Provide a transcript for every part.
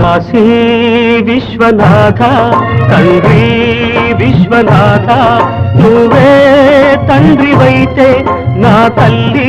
కాశీ విశ్వనాథ తండ్రి విశ్వనాథ నువ్వే తండ్రివైతే నా తల్లి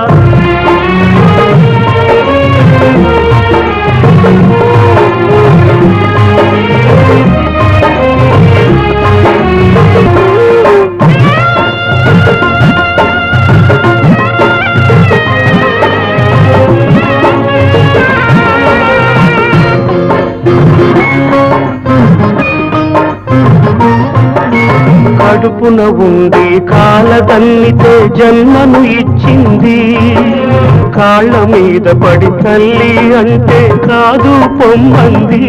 కడుపున ఉండి కాలదన్నితే జన్మను ఇచ్చింది. కాళ్ళ మీద పడి తల్లి అంటే కాదు పొమ్మంది.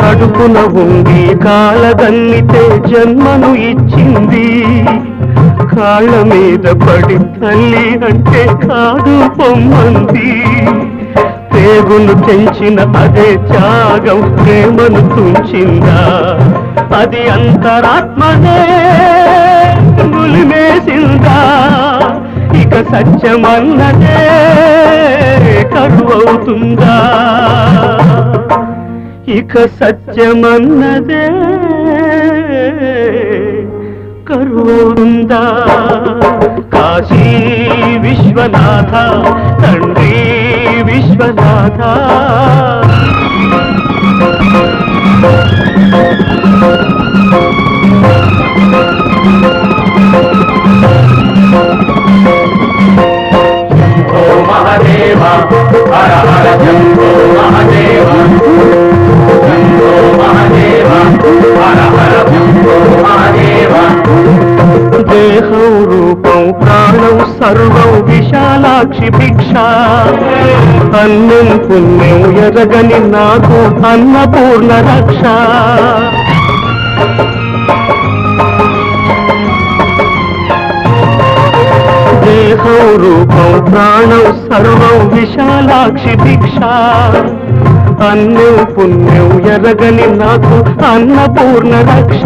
కడుపున ఉండి కాలదన్నితే జన్మను ఇచ్చింది. కాళ్ళ మీద పడి తల్లి అంటే కాదు పొమ్మంది. పేగులు తెంచిన అదే త్యాగం ప్రేమను తుంచిందా? అది అంతరాత్మనే గులిమేసిందా? ఇక సత్యమన్నదే కరువవుతుందా? ఇక సత్యమన్నదే కరువుందా కాశీ విశ్వనాథ తండ్రి దేహం రూపం ప్రాణం సర్వం విశాలాక్షి భిక్ష అన్నం పుణ్యం ఎరగని నాకు అన్నపూర్ణ రక్ష రూపం ప్రాణం సర్వం విశాలాక్షి భిక్ష అన్నం పుణ్యం ఎరగని నాకు అన్నపూర్ణ రక్ష.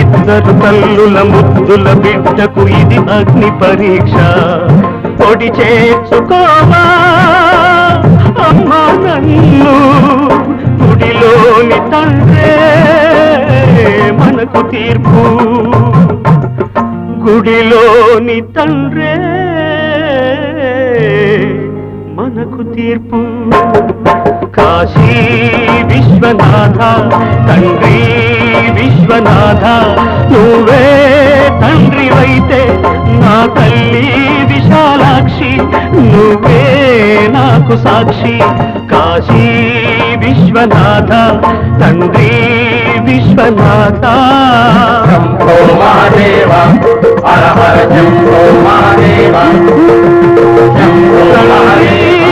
ఇద్దరు తల్లుల ముద్దుల బిడ్డకు ఇది అగ్ని పరీక్ష. పొడి చేర్చుకోవా అమ్మా నన్ను గుడిలోని తండ్రే మనకు తీర్పు. గుడిలో గుడిలోని తండ్రే మనకు తీర్పు. కాశీ విశ్వనాథ తండ్రి విశ్వనాథ నువ్వే తండ్రివైతే నా తల్లి విశాలాక్షి నువ్వే నాకు సాక్షి. కాశీ విశ్వనాథ తండ్రి విశ్వనాథ. శంభో మహదేవ హర హర శంభో మహదేవ శంభో మహదేవ